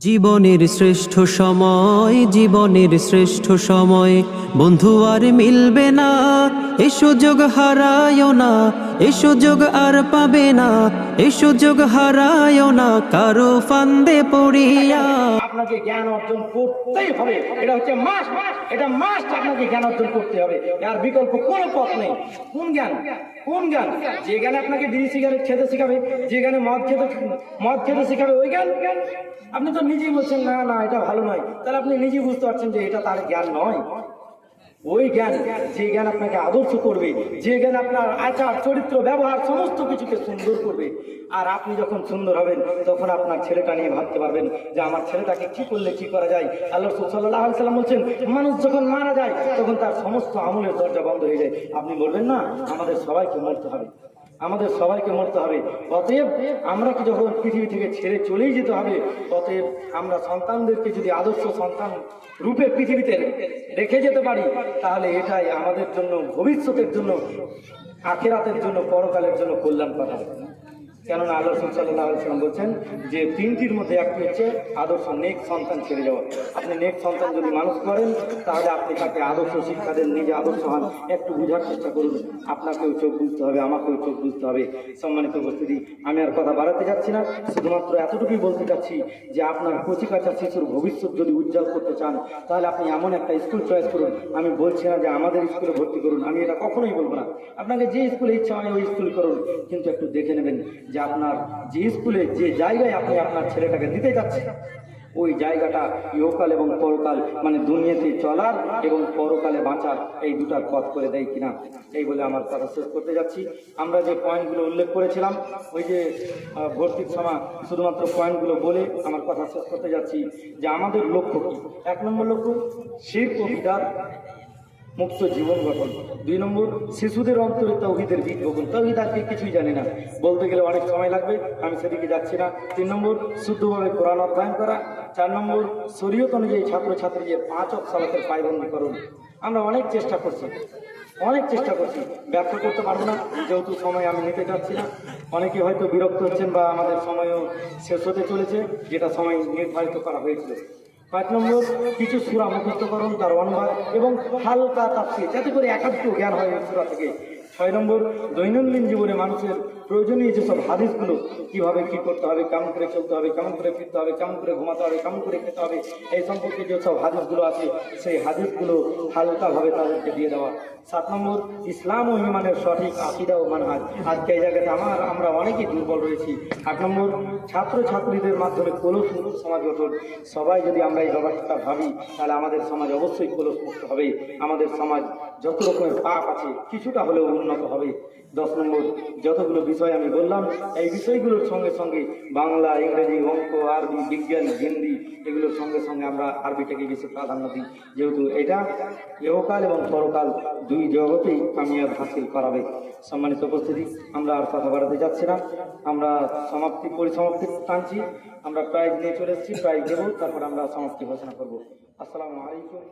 জীবনের শ্রেষ্ঠ সময়, জীবনের শ্রেষ্ঠ সময়। বন্ধু আর মিলবে না, এ সুযোগ হারায় না, এ সুযোগ আর পাবে না, এ সুযোগ হারায় না, কারও ফান্দে পড়িয়া আপনাকে জ্ঞান অর্জন করতেই হবে। এটা হচ্ছে মাস। এটা মাস আপনাকে জ্ঞান অর্জন করতে হবে। আর বিকল্প কোন পথ নেই। কোন জ্ঞান? কোন জ্ঞান? যে জ্ঞানে আপনাকে বিড়ি সিগারেট খেতে শেখাবে, যে জ্ঞানে মদ খেতে মদ খেতে শেখাবে, ওই জ্ঞান? আপনি তো নিজেই বলছেন, না না, এটা ভালো নয়। তাহলে আপনি নিজেই বুঝতে পারছেন যে এটা তার জ্ঞান নয়। ওই জ্ঞান, যে জ্ঞান আপনাকে আদর্শ করবে, যে জ্ঞান আপনার আচার, চরিত্র, ব্যবহার, সমস্ত কিছুকে সুন্দর করবে। আর আপনি যখন সুন্দর হবেন, তখন আপনার ছেলেটা নিয়ে ভাবতে পারবেন যে আমার ছেলেটাকে কি করলে কি করা যায়? আল্লাহ সাল্লাহ সাল্লাম বলছেন, মানুষ যখন মারা যায়, তখন তার সমস্ত আমলের দরজা বন্ধ হয়ে যায়। আপনি বলবেন, না, আমাদের সবাইকে মরতে হবে। আমাদের সবাইকে মরতে হবে। অতএব আমরা কি যখন পৃথিবী থেকে ছেড়ে চলেই যেতে হবে, অতএব আমরা সন্তানদেরকে যদি আদর্শ সন্তান রূপে পৃথিবীতে রেখে যেতে পারি, তাহলে এটাই আমাদের জন্য, ভবিষ্যতের জন্য, আখেরাতের জন্য, পরকালের জন্য কল্যাণ হবে কেননা আল্লাহ সাল্লাহ বলছেন যে তিনটির মধ্যে একটি হচ্ছে আদর্শ নেক সন্তান ছেড়ে যাওয়া। আপনি নেক সন্তান যদি মানুষ করেন, তাহলে আপনি তাকে আদর্শ শিক্ষা দেন, নিজে আদর্শ হন। একটু বোঝার চেষ্টা করুন। আপনাকেও চোখ বুঝতে হবে, আমাকেও চোখ বুঝতে হবে। সম্মানিত উপস্থিতি, আমি আর কথা বাড়াতে যাচ্ছি না। শুধুমাত্র এতটুকুই বলতে চাচ্ছি যে আপনার কচি কাঁচা শিশুর ভবিষ্যৎ যদি উজ্জ্বল করতে চান, তাহলে আপনি এমন একটা স্কুল চয়েস করুন। আমি বলছি না যে আমাদের স্কুলে ভর্তি করুন, আমি এটা কখনোই বলব না। আপনাকে যে স্কুলে ইচ্ছা হয় ওই স্কুল করুন। কিন্তু একটু দেখে নেবেন যে আপনার যে স্কুলে, যে জায়গায় আপনি আপনার ছেলেটাকে দিতে যাচ্ছেন, ওই জায়গাটা ইহকাল এবং পরকাল মানে দুনিয়াতে চলার এবং পরকালে বাঁচার এই দুটার পথ করে দেয় কিনা, এই বলে আমার কথা শেষ করতে যাচ্ছি। আমরা যে পয়েন্টগুলো উল্লেখ করেছিলাম, ওই যে ভর্তির সময় শুধুমাত্র পয়েন্টগুলো বলে আমার কথা শেষ করতে যাচ্ছি, যে আমাদের লক্ষ্য কি? এক নম্বর লক্ষ্য, শিল্প বিদাত মুক্ত জীবন গঠন। দুই নম্বর, শিশুদের অন্তরে তৌহিদের বীজ বকুন তৌহিদ আজকে কিছুই জানি না। বলতে গেলে অনেক সময় লাগবে, আমি সেদিকে যাচ্ছি না। তিন নম্বর, শুদ্ধভাবে কোরআন অধ্যয়ন করা। চার নম্বর, শরীয়ত অনুযায়ী ছাত্রছাত্রীদের পাঁচ অক সালাতের পায়বন্দি করুন। আমরা অনেক চেষ্টা করছি, অনেক চেষ্টা করছি। ব্যর্থ করতে পারব না, যেহেতু সময় আমি নিতে চাচ্ছি না। অনেকে হয়তো বিরক্ত হচ্ছেন বা আমাদের সময়ও শেষ হতে চলেছে, যেটা সময় নির্ধারিত করা হয়েছিল। পাঁচ নম্বর, কিছু সুরা মুখস্থকরণ তার অনুবাদ এবং হালকা তাপসি যাতে করে একাত্ম জ্ঞান হয় এই সুরা থেকে। ছয় নম্বর, দৈনন্দিন জীবনে মানুষের প্রয়োজনীয় যেসব হাদিসগুলো, কীভাবে কি করতে হবে, কেমন করে চলতে হবে, কেমন করে ফিরতে হবে, কেমন করে ঘুমাতে হবে, কেমন করে খেতে হবে, এই সম্পর্কে যেসব হাদিসগুলো আছে, সেই হাদিসগুলো হালকাভাবে তাদেরকে দিয়ে দেওয়া। সাত নম্বর, ইসলাম ও ইমানের সঠিক আকিদা ও মানহাজ। আজকে এই জায়গাতে আমার, আমরা অনেকেই দুর্বল রয়েছি। আট নম্বর ছাত্র ছাত্রীদের মাধ্যমে কলস মুক্ত সমাজ গঠন। সবাই যদি আমরা এই ব্যাপারটা ভাবি, তাহলে আমাদের সমাজ অবশ্যই কলস মুক্ত হবে। আমাদের সমাজ যত রকমের পাপ আছে, কিছুটা হলেও উন্নত হবে। দশ নম্বর, যতগুলো বিষয় আমি বললাম, এই বিষয়গুলোর সঙ্গে সঙ্গে বাংলা, ইংরেজি, অঙ্ক, আরবি, বিজ্ঞান, হিন্দি, এগুলোর সঙ্গে সঙ্গে আমরা আরবিটাকে বেশি প্রাধান্য দিই। যেহেতু এটা ইহকাল এবং পরকাল দুই জগতেই কামিয়াব হাসিল করাবে। সম্মানিত উপস্থিতি, আমরা আর কথা বাড়াতে যাচ্ছি না। আমরা সমাপ্তি পরিসমাপ্তি টানছি। আমরা প্রাইজ নিয়ে চলে এসেছি প্রাইজ দেবো, তারপর আমরা সমাপ্তি ঘোষণা করব। আসসালামু আলাইকুম।